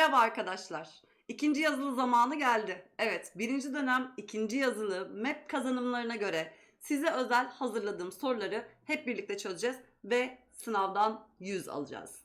Merhaba arkadaşlar. İkinci yazılı zamanı geldi. Evet, birinci dönem ikinci yazılı MEP kazanımlarına göre size özel hazırladığım soruları hep birlikte çözeceğiz ve sınavdan 100 alacağız.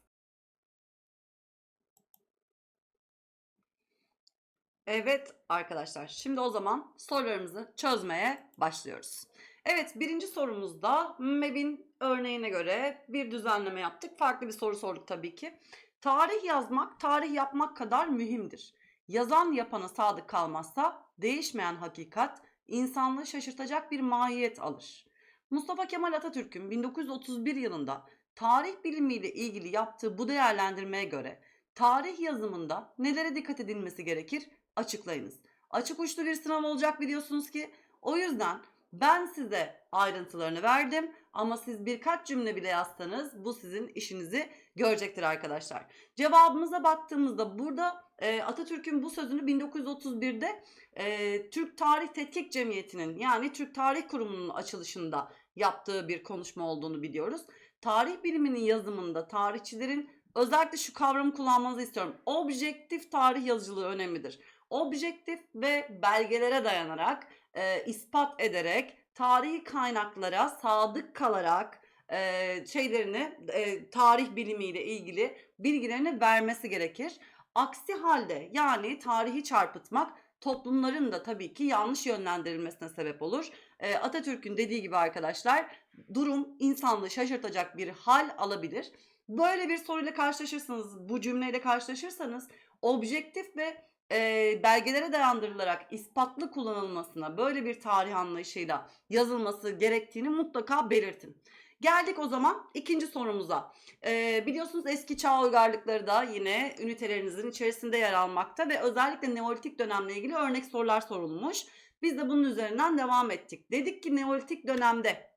Evet arkadaşlar, şimdi o zaman sorularımızı çözmeye başlıyoruz. Evet, birinci sorumuzda MEB'in örneğine göre bir düzenleme yaptık. Farklı bir soru sorduk tabii ki. Tarih yazmak, tarih yapmak kadar mühimdir. Yazan yapana sadık kalmazsa değişmeyen hakikat insanlığı şaşırtacak bir mahiyet alır. Mustafa Kemal Atatürk'ün 1931 yılında tarih bilimiyle ilgili yaptığı bu değerlendirmeye göre tarih yazımında nelere dikkat edilmesi gerekir? Açıklayınız. Açık uçlu bir sınav olacak biliyorsunuz ki. O yüzden ben size ayrıntılarını verdim ama siz birkaç cümle bile yazsanız bu sizin işinizi görecektir arkadaşlar. Cevabımıza baktığımızda burada e, Atatürk'ün bu sözünü 1931'de e, Türk Tarih Tetkik Cemiyeti'nin yani Türk Tarih Kurumu'nun açılışında yaptığı bir konuşma olduğunu biliyoruz. Tarih biliminin yazımında tarihçilerin özellikle şu kavramı kullanmanızı istiyorum. Objektif tarih yazıcılığı önemlidir. Objektif ve belgelere dayanarak, e, ispat ederek, tarihi kaynaklara sadık kalarak e, şeylerini, e, tarih bilimiyle ilgili bilgilerini vermesi gerekir. Aksi halde yani tarihi çarpıtmak toplumların da tabii ki yanlış yönlendirilmesine sebep olur. E, Atatürk'ün dediği gibi arkadaşlar durum insanlığı şaşırtacak bir hal alabilir. Böyle bir soruyla karşılaşırsanız, bu cümleyle karşılaşırsanız objektif ve e, belgelere dayandırılarak ispatlı kullanılmasına böyle bir tarih anlayışıyla yazılması gerektiğini mutlaka belirtin. Geldik o zaman ikinci sorumuza. Ee, biliyorsunuz eski çağ uygarlıkları da yine ünitelerinizin içerisinde yer almakta ve özellikle Neolitik dönemle ilgili örnek sorular sorulmuş. Biz de bunun üzerinden devam ettik. Dedik ki Neolitik dönemde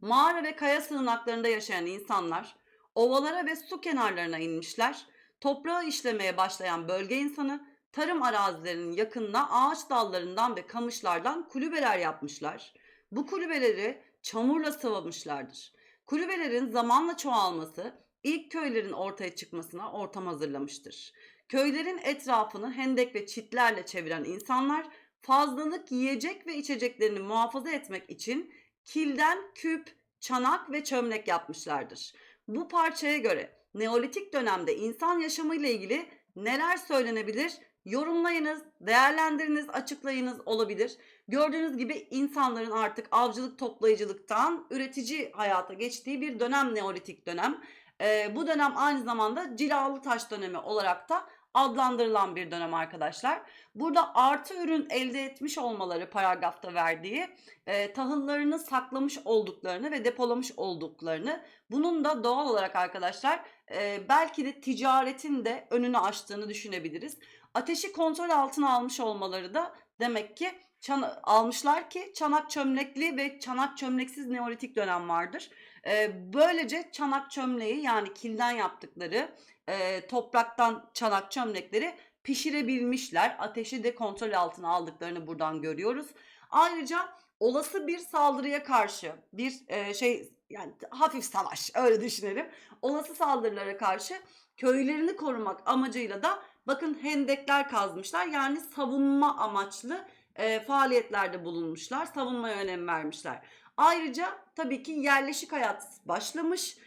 mağara ve kaya sığınaklarında yaşayan insanlar ovalara ve su kenarlarına inmişler. Toprağı işlemeye başlayan bölge insanı tarım arazilerinin yakınına ağaç dallarından ve kamışlardan kulübeler yapmışlar. Bu kulübeleri çamurla sıvamışlardır. Kulübelerin zamanla çoğalması ilk köylerin ortaya çıkmasına ortam hazırlamıştır. Köylerin etrafını hendek ve çitlerle çeviren insanlar fazlalık yiyecek ve içeceklerini muhafaza etmek için kilden küp, çanak ve çömlek yapmışlardır. Bu parçaya göre Neolitik dönemde insan yaşamı ile ilgili neler söylenebilir? Yorumlayınız, değerlendiriniz, açıklayınız olabilir. Gördüğünüz gibi insanların artık avcılık toplayıcılıktan üretici hayata geçtiği bir dönem Neolitik dönem. Ee, bu dönem aynı zamanda cilalı taş dönemi olarak da adlandırılan bir dönem arkadaşlar. Burada artı ürün elde etmiş olmaları paragrafta verdiği e, tahıllarını saklamış olduklarını ve depolamış olduklarını bunun da doğal olarak arkadaşlar e, belki de ticaretin de önünü açtığını düşünebiliriz. Ateşi kontrol altına almış olmaları da demek ki çan- almışlar ki çanak çömlekli ve çanak çömleksiz neolitik dönem vardır. E, böylece çanak çömleği yani kilden yaptıkları e, topraktan çanak çömlekleri pişirebilmişler. Ateşi de kontrol altına aldıklarını buradan görüyoruz. Ayrıca olası bir saldırıya karşı bir e, şey yani hafif savaş öyle düşünelim. Olası saldırılara karşı köylerini korumak amacıyla da bakın hendekler kazmışlar. Yani savunma amaçlı e, faaliyetlerde bulunmuşlar. Savunmaya önem vermişler. Ayrıca tabii ki yerleşik hayat başlamış.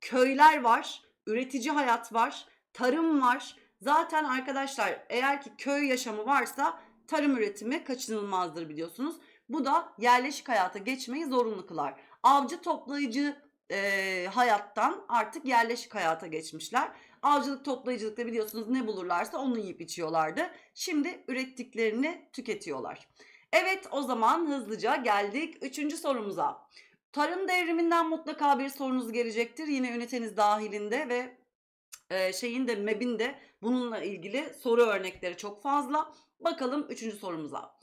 Köyler var, üretici hayat var, tarım var. Zaten arkadaşlar eğer ki köy yaşamı varsa tarım üretimi kaçınılmazdır biliyorsunuz. Bu da yerleşik hayata geçmeyi zorunlu kılar. Avcı toplayıcı e, hayattan artık yerleşik hayata geçmişler. Avcılık toplayıcılıkta biliyorsunuz ne bulurlarsa onu yiyip içiyorlardı. Şimdi ürettiklerini tüketiyorlar. Evet o zaman hızlıca geldik üçüncü sorumuza. Tarım devriminden mutlaka bir sorunuz gelecektir. Yine üniteniz dahilinde ve e, şeyin de MEB'in de bununla ilgili soru örnekleri çok fazla. Bakalım üçüncü sorumuza.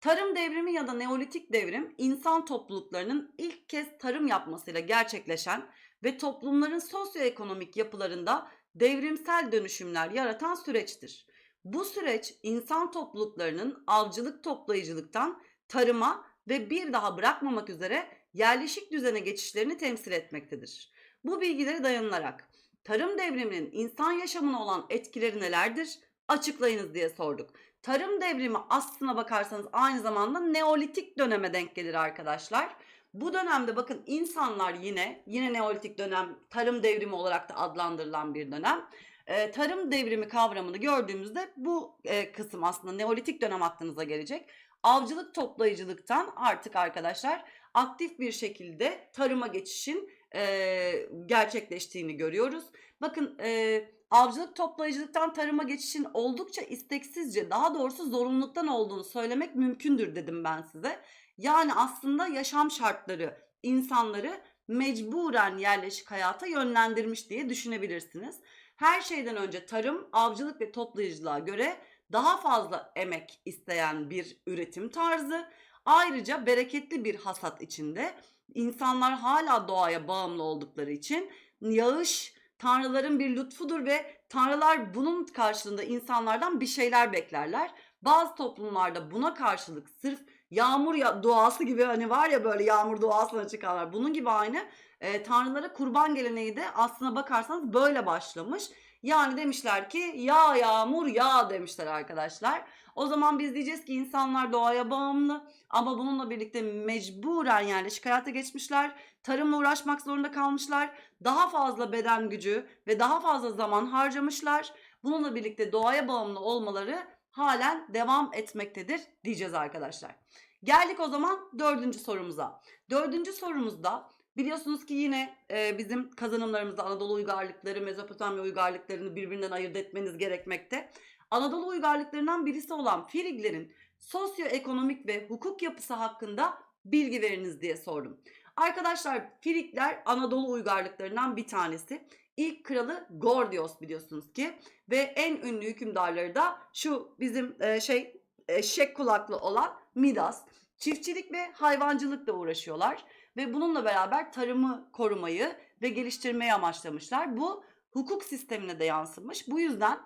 Tarım devrimi ya da neolitik devrim insan topluluklarının ilk kez tarım yapmasıyla gerçekleşen ve toplumların sosyoekonomik yapılarında devrimsel dönüşümler yaratan süreçtir. Bu süreç insan topluluklarının avcılık toplayıcılıktan tarıma ve bir daha bırakmamak üzere yerleşik düzene geçişlerini temsil etmektedir. Bu bilgilere dayanılarak tarım devriminin insan yaşamına olan etkileri nelerdir? Açıklayınız diye sorduk. Tarım devrimi aslına bakarsanız aynı zamanda Neolitik döneme denk gelir arkadaşlar. Bu dönemde bakın insanlar yine yine Neolitik dönem tarım devrimi olarak da adlandırılan bir dönem. Ee, tarım devrimi kavramını gördüğümüzde bu e, kısım aslında Neolitik dönem aklınıza gelecek. Avcılık toplayıcılıktan artık arkadaşlar aktif bir şekilde tarıma geçişin e, gerçekleştiğini görüyoruz. Bakın e, avcılık toplayıcılıktan tarıma geçişin oldukça isteksizce daha doğrusu zorunluluktan olduğunu söylemek mümkündür dedim ben size. Yani aslında yaşam şartları insanları mecburen yerleşik hayata yönlendirmiş diye düşünebilirsiniz. Her şeyden önce tarım, avcılık ve toplayıcılığa göre daha fazla emek isteyen bir üretim tarzı. Ayrıca bereketli bir hasat içinde insanlar hala doğaya bağımlı oldukları için yağış tanrıların bir lütfudur ve tanrılar bunun karşılığında insanlardan bir şeyler beklerler. Bazı toplumlarda buna karşılık sırf yağmur ya duası gibi hani var ya böyle yağmur duasına çıkarlar. Bunun gibi aynı e, tanrılara kurban geleneği de aslına bakarsanız böyle başlamış. Yani demişler ki ya yağmur ya demişler arkadaşlar. O zaman biz diyeceğiz ki insanlar doğaya bağımlı ama bununla birlikte mecburen yani hayata geçmişler. Tarımla uğraşmak zorunda kalmışlar. Daha fazla beden gücü ve daha fazla zaman harcamışlar. Bununla birlikte doğaya bağımlı olmaları halen devam etmektedir diyeceğiz arkadaşlar. Geldik o zaman dördüncü sorumuza. Dördüncü sorumuzda biliyorsunuz ki yine e, bizim kazanımlarımızda Anadolu uygarlıkları, Mezopotamya uygarlıklarını birbirinden ayırt etmeniz gerekmekte. Anadolu uygarlıklarından birisi olan Friglerin sosyoekonomik ve hukuk yapısı hakkında bilgi veriniz diye sordum. Arkadaşlar Frigler Anadolu uygarlıklarından bir tanesi. İlk kralı Gordios biliyorsunuz ki ve en ünlü hükümdarları da şu bizim e, şey eşek kulaklı olan Midas. Çiftçilik ve hayvancılıkla uğraşıyorlar ve bununla beraber tarımı korumayı ve geliştirmeyi amaçlamışlar. Bu hukuk sistemine de yansımış. Bu yüzden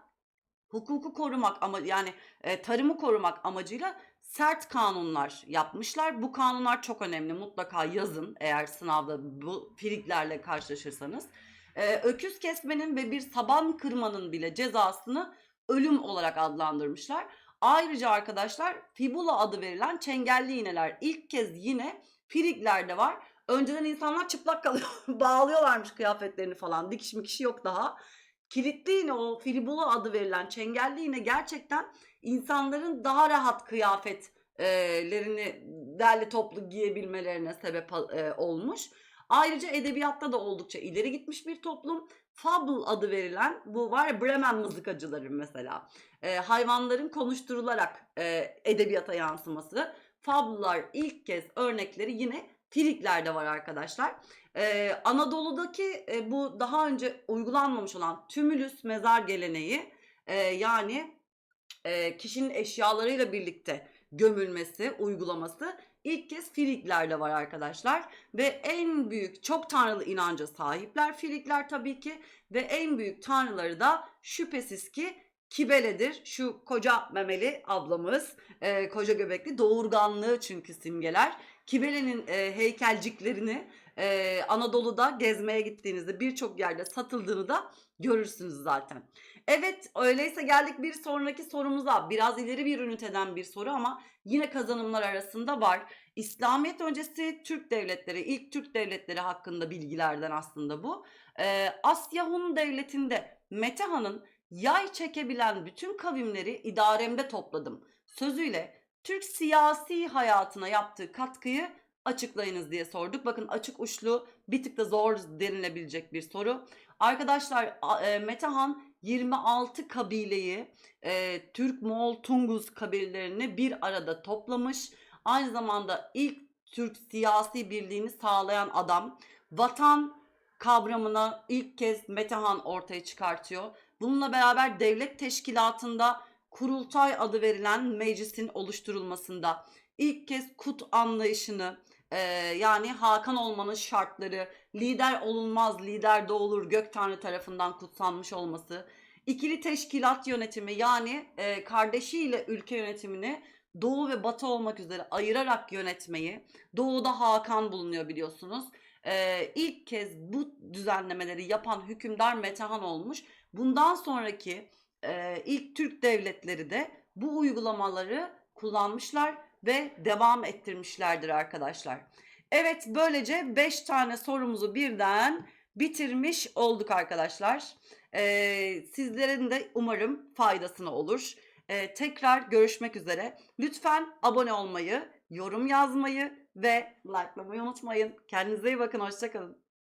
hukuku korumak ama yani e, tarımı korumak amacıyla sert kanunlar yapmışlar. Bu kanunlar çok önemli. Mutlaka yazın eğer sınavda bu friklerle karşılaşırsanız. E, öküz kesmenin ve bir saban kırmanın bile cezasını ölüm olarak adlandırmışlar. Ayrıca arkadaşlar fibula adı verilen çengelli iğneler ilk kez yine friklerde var. Önceden insanlar çıplak kalıyor. Bağlıyorlarmış kıyafetlerini falan. Dikiş mikiş yok daha. Kilitli iğne o fibula adı verilen çengelli iğne gerçekten insanların daha rahat kıyafetlerini derli toplu giyebilmelerine sebep e, olmuş. Ayrıca edebiyatta da oldukça ileri gitmiş bir toplum. Fable adı verilen bu var ya Bremen mızıkacıları mesela. E, hayvanların konuşturularak e, edebiyata yansıması. Fable'lar ilk kez örnekleri yine Friklerde var arkadaşlar. Ee, Anadolu'daki e, bu daha önce uygulanmamış olan tümülüs mezar geleneği e, yani e, kişinin eşyalarıyla birlikte gömülmesi, uygulaması ilk kez Friklerde var arkadaşlar. Ve en büyük çok tanrılı inanca sahipler Frikler tabii ki. Ve en büyük tanrıları da şüphesiz ki Kibele'dir. Şu koca memeli ablamız, e, koca göbekli doğurganlığı çünkü simgeler. Kibele'nin e, heykelciklerini e, Anadolu'da gezmeye gittiğinizde birçok yerde satıldığını da görürsünüz zaten. Evet öyleyse geldik bir sonraki sorumuza. Biraz ileri bir üniteden bir soru ama yine kazanımlar arasında var. İslamiyet öncesi Türk devletleri, ilk Türk devletleri hakkında bilgilerden aslında bu. Ee, Asya Hun devletinde Metehan'ın yay çekebilen bütün kavimleri idaremde topladım. Sözüyle Türk siyasi hayatına yaptığı katkıyı açıklayınız diye sorduk. Bakın açık uçlu bir tık da zor denilebilecek bir soru. Arkadaşlar e, Metehan 26 kabileyi e, Türk, Moğol, Tunguz kabilelerini bir arada toplamış. Aynı zamanda ilk Türk siyasi birliğini sağlayan adam. Vatan kavramına ilk kez Metehan ortaya çıkartıyor. Bununla beraber devlet teşkilatında kurultay adı verilen meclisin oluşturulmasında ilk kez kut anlayışını e, yani Hakan olmanın şartları, lider olunmaz, lider doğulur, gök tanrı tarafından kutsanmış olması, ikili teşkilat yönetimi yani e, kardeşiyle ülke yönetimini doğu ve batı olmak üzere ayırarak yönetmeyi, doğuda Hakan bulunuyor biliyorsunuz. Ee, ilk kez bu düzenlemeleri yapan hükümdar Metehan olmuş. Bundan sonraki e, ilk Türk devletleri de bu uygulamaları kullanmışlar ve devam ettirmişlerdir arkadaşlar. Evet böylece 5 tane sorumuzu birden bitirmiş olduk arkadaşlar. Ee, sizlerin de umarım faydasına olur. Ee, tekrar görüşmek üzere. Lütfen abone olmayı, yorum yazmayı ve likelamayı unutmayın. Kendinize iyi bakın. Hoşçakalın.